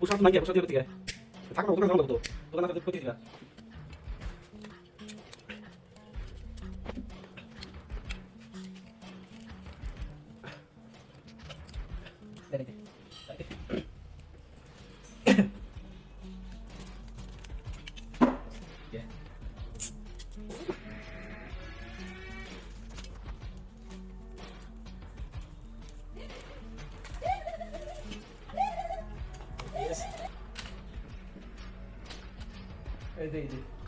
পোশাক নাই পোশাক দিয়ে থাকো দোকান দোকান দোকান আছে কই দিলা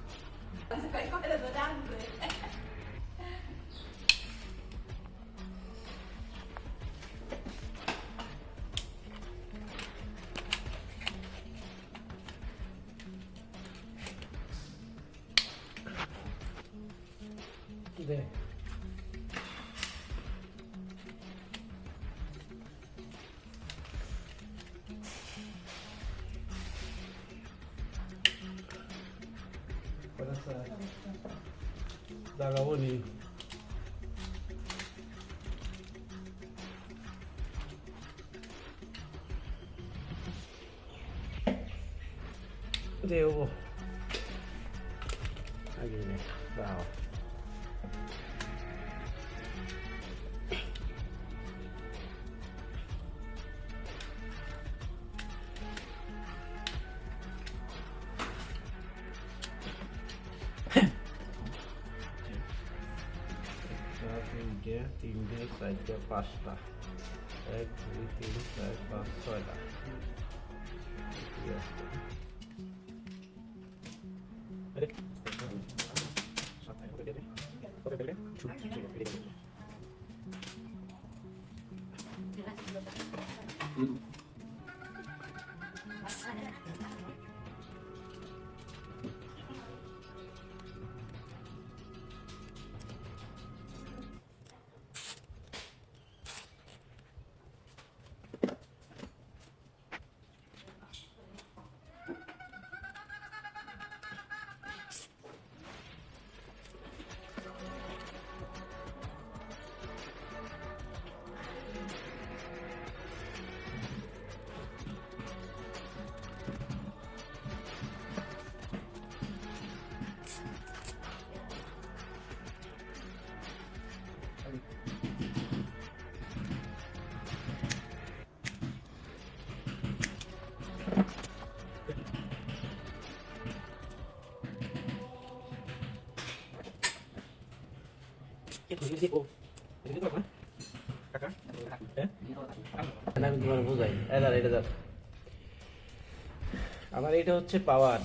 লাগাবো নি দেবো আগে তিনটে তিনটে চারটে পাঁচটা। এক দুই তিন চার পাঁচ ছয়টা। আরে, আমি তোমার বোঝাই এদার এটা ধর আমার এটা হচ্ছে পাওয়ার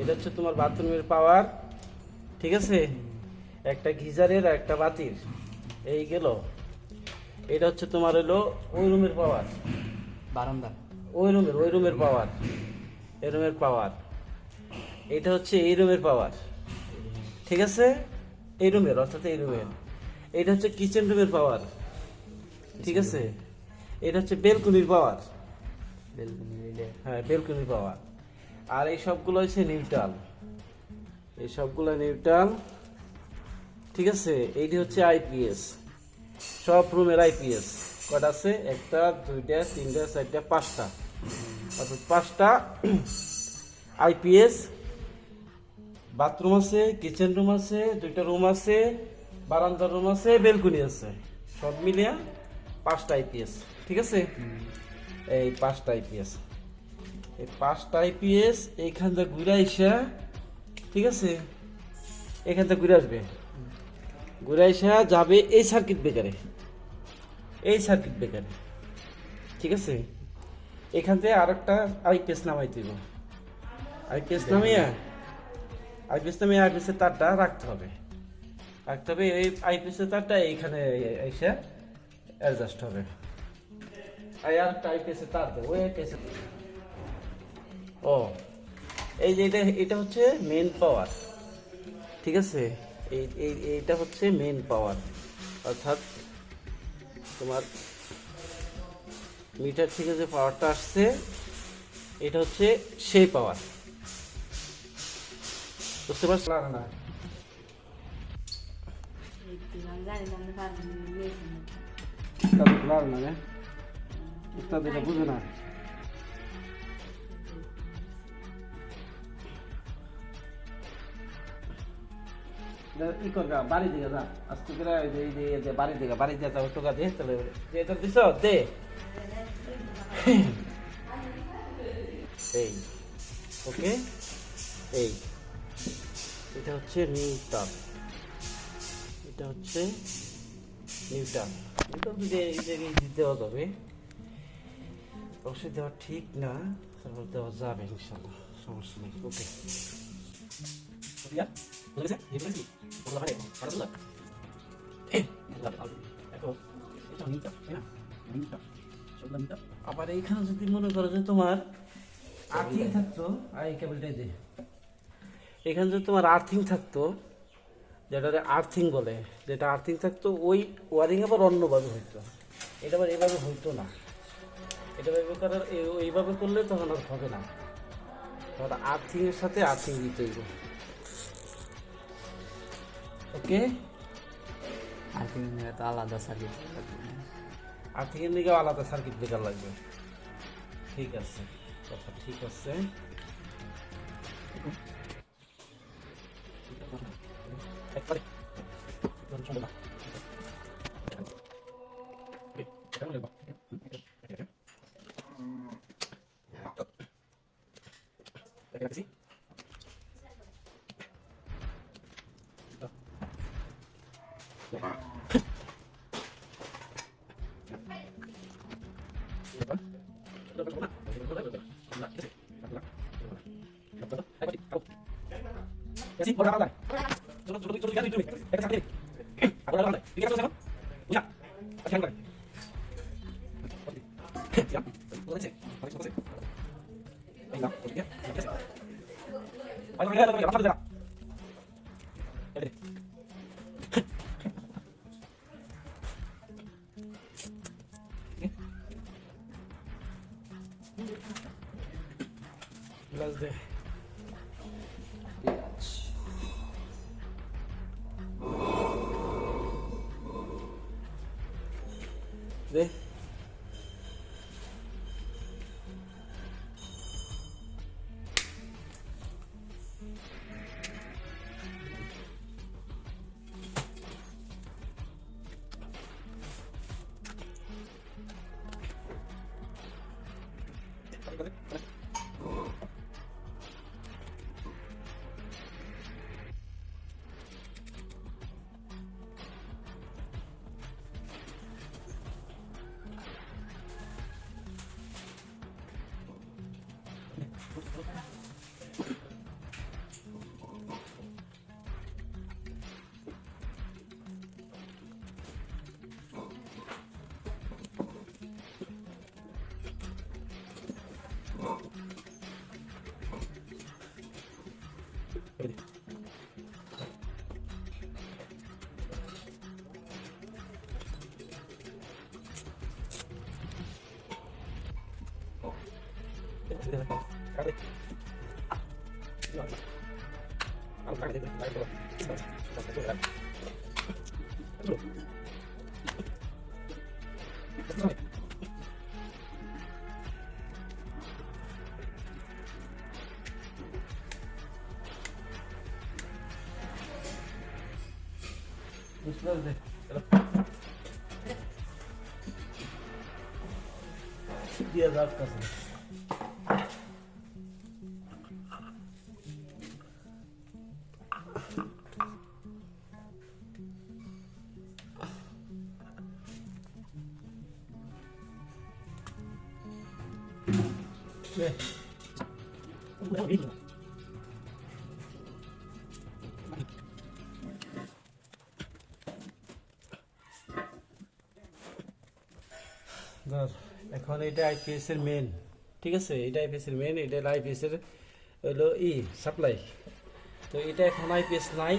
এটা হচ্ছে তোমার বাথরুমের পাওয়ার ঠিক আছে? একটা গিজারের আর একটা বাতির। এই গেল। এটা হচ্ছে তোমার হলো ওই রুমের পাওয়ার বারান্দা। ওই রুমের ওই রুমের পাওয়ার এই রুমের পাওয়ার এটা হচ্ছে এই রুমের পাওয়ার ঠিক আছে? এই রুমের অর্থাৎ এই রুমের এটা হচ্ছে কিচেন রুমের পাওয়ার ঠিক আছে? এটা হচ্ছে বেলকুনির পাওয়ার হ্যাঁ বেলকুনির পাওয়ার আর এই সবগুলো হচ্ছে নিউট্রাল এই সবগুলো নিউট্রাল ঠিক আছে? এইটি হচ্ছে আইপিএস সব রুমের আইপিএস কটা আছে? একটা দুইটা তিনটা চারটা পাঁচটা। অর্থাৎ পাঁচটা আইপিএস বাথরুম আছে কিচেন রুম আছে, দুইটা রুম আছে, বারান্দার রুম আছে, বেলকুনি আছে। সব মিলিয়ে পাঁচটা আইপিএস ঠিক আছে? এই পাঁচটা আইপিএস এই পাঁচটা আইপিএস এইখান থেকে ঘুরে আইসা, ঠিক আছে? এখান থেকে ঘুরে আসবে। ঘুরে আইসা যাবে এই সার্কিট ব্রেকারে এই সার্কিট ব্রেকারে ঠিক আছে? এখান থেকে আর একটা আইপিএস নামাই দিব আইপিএস নামিয়ে আইপিএস নামিয়ে আইপিএস এর তারটা রাখতে হবে। রাখতে হবে, এই আইপিএস এর তারটা এইখানে এসে অ্যাডজাস্ট হবে। আর একটা আইপিএস এর তার দেবো, ওই আইপিএস ও, এই যে এটা এটা হচ্ছে মেন পাওয়ার ঠিক আছে? এই এই, এইটা হচ্ছে মেন পাওয়ার অর্থাৎ তোমার মিটার থেকে যে পাওয়ারটা আসছে, এটা হচ্ছে সেই পাওয়ার বুঝতে পারছ না না লাল না উস্তাদ এটা বুঝে না। ই করগা বাড়ি দিকে যা। আজকে করে এই যে এই যে বাড়ি দিকে, বাড়ি দিয়ে যাও টোকা ওকে? এই। এটা হচ্ছে নিউটন। এটা হচ্ছে নিউটন। নিউটন যদি এই জায়গায় দেওয়া যাবে অবশ্যই দেওয়া ঠিক না তারপর দেওয়া যাবে ইনশাল্লাহ। সমস্যা নেই ওকে. আবার এইখানে যদি মনে করো যে তোমার আর্থিং থাকতো আর এই কেবলটাই দে এখানে যদি তোমার আর্থিং থাকতো যেটা আর্থিং বলে যেটা আর্থিং থাকতো ওই ওয়ারিং আবার অন্যভাবে হইতো। এটা আবার এইভাবে হইতো না। এটা ভাবে করার এইভাবে করলে তখন আর হবে না। তখন আর্থিং এর সাথে আর্থিং দিতে হইব। ওকে আর্থিং তো আলাদা সার্কিট আর্থিং এর দিকে আলাদা সার্কিট ব্রেকার লাগবে। ঠিক আছে। কথা ঠিক আছে। las de Dia de. Diğer. এটা আইপিএস এর মেন ঠিক আছে? এটা আইপিএস এর মেন এটা আইপিএস এর, হলো ই সাপ্লাই তো এটা এখন আইপিএস নাই।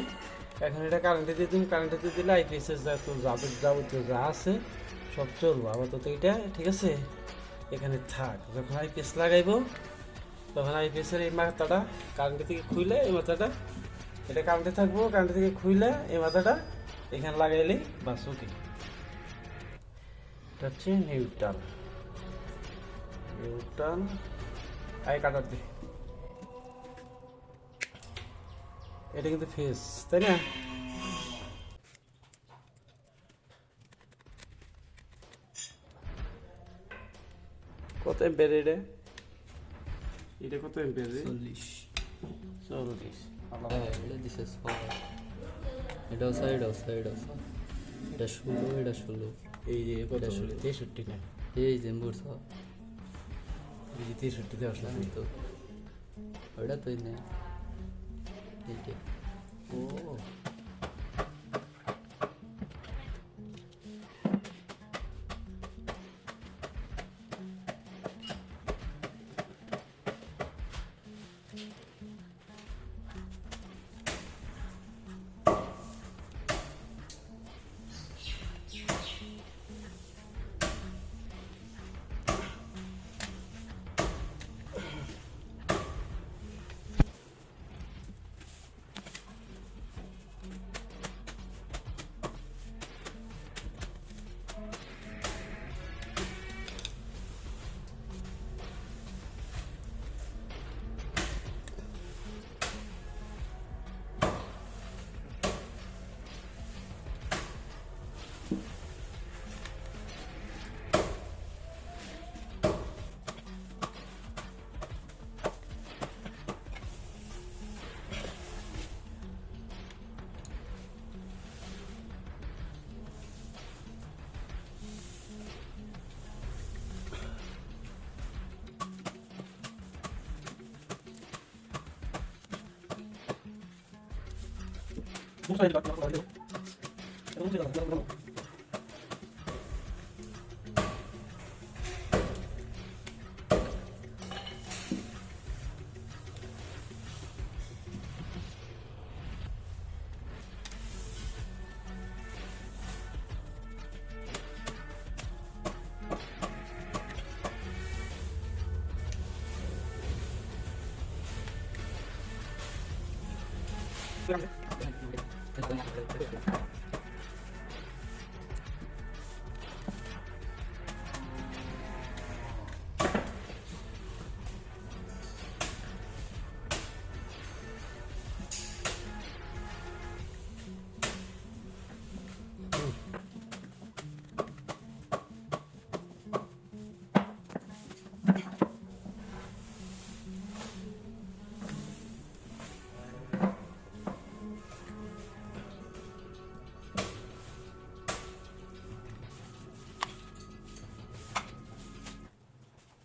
এখন এটা কারেন্টে দিয়ে তুমি কারেন্টে দিয়ে দিলে আইপিএস এর যত যাবত যাবতীয় যা আছে, সব চলবো। আপাতত এটা, ঠিক আছে? এখানে থাক। যখন আইপিএস লাগাইবো, তখন আইপিএস এর এই মাথাটা কারেন্ট থেকে খুইলে এই মাথাটা, এটা কারেন্টে থাকব কারেন্ট থেকে খুইলে এই মাথাটা এখানে লাগাইলেই বাস ওকে এটা হচ্ছে নিউটন নিউটন আই কাটার দি। এটা কিন্তু ফেস তাই না? কত এম্পের এটা? এটা কত এম্পের চল্লিশ। চল্লিশ। হ্যাঁ, এটা দিছে এটাও সাইড এটাও সাইড আছে এটা ষোলো এটা ষোলো। এই যে এটা ষোলো। তেষট্টি না? এই যে মোর ती सुट्टी असला तो आवडत नाही ठीक आहे ओ ছয় এই যে তেষট্টিতে আসলে আমি তো ওটা তুই নে ちょっと。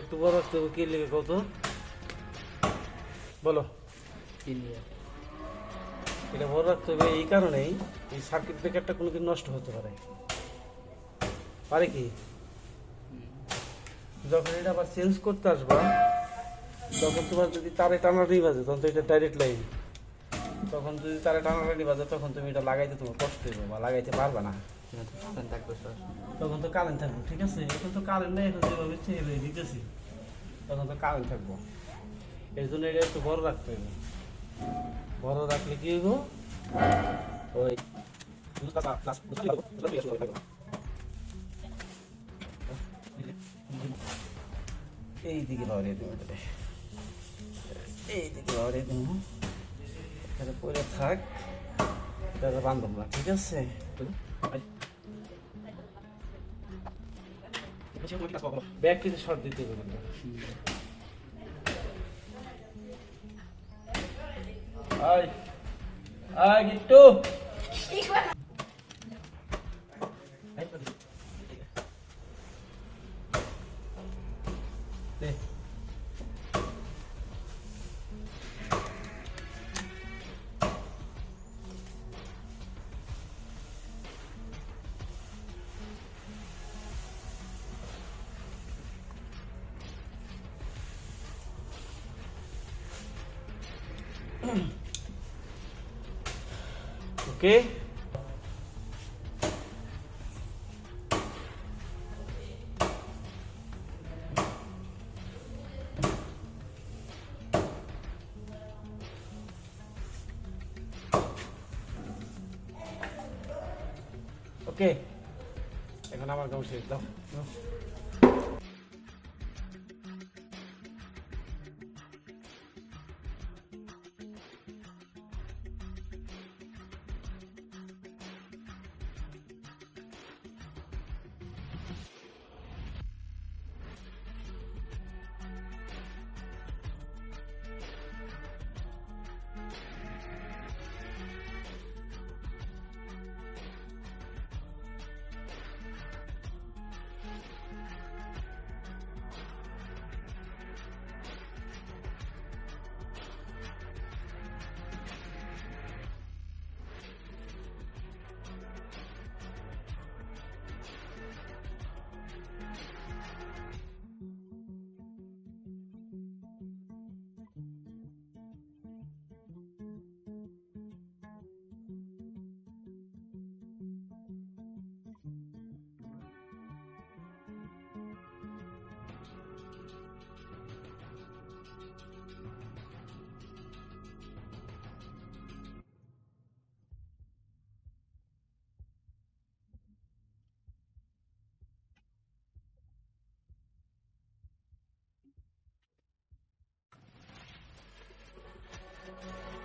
একটু বড় রাখতে হবে কি লেগে কত বলো। ক্লিয়ার এটা বড় রাখতে হবে এই কারণেই এই সার্কিট ব্রেকারটা কোনোদিন নষ্ট হতে পারে। পারে কি? যখন এটা আবার চেঞ্জ করতে আসবা তখন তোমার যদি তারে টানাটানি বাজে তখন তো এটা ডাইরেক্ট লাইন তখন যদি তারে টানাটানি বাজে তখন তুমি এটা লাগাইতে তোমার কষ্ট হইবে বা লাগাইতে পারবে না। তখন তো কারেন্ট থাকব ঠিক আছে? এখন তো কারেন্ট নেই এখন যেভাবে ছেড়ে দিতেছি। তখন তো কারেন্ট থাকব। এর জন্য এটা একটু বড় রাখতে হবে। বড় রাখলে কি হইব? ওই Ini kata kelas, terus lagi terus lagi sudah lagi. এই দিকে বাড়িয়ে দেবো। এটাতে। এই বাড়িয়ে দেবো পরে থাক। এটা বান্ধব না ঠিক আছে? ব্যাগ কিছু শর্ট দিতে হবে আয়। আয় গিট্টু। Okey. Okey. Tengok nama kau sini. Tengok. Tengok. you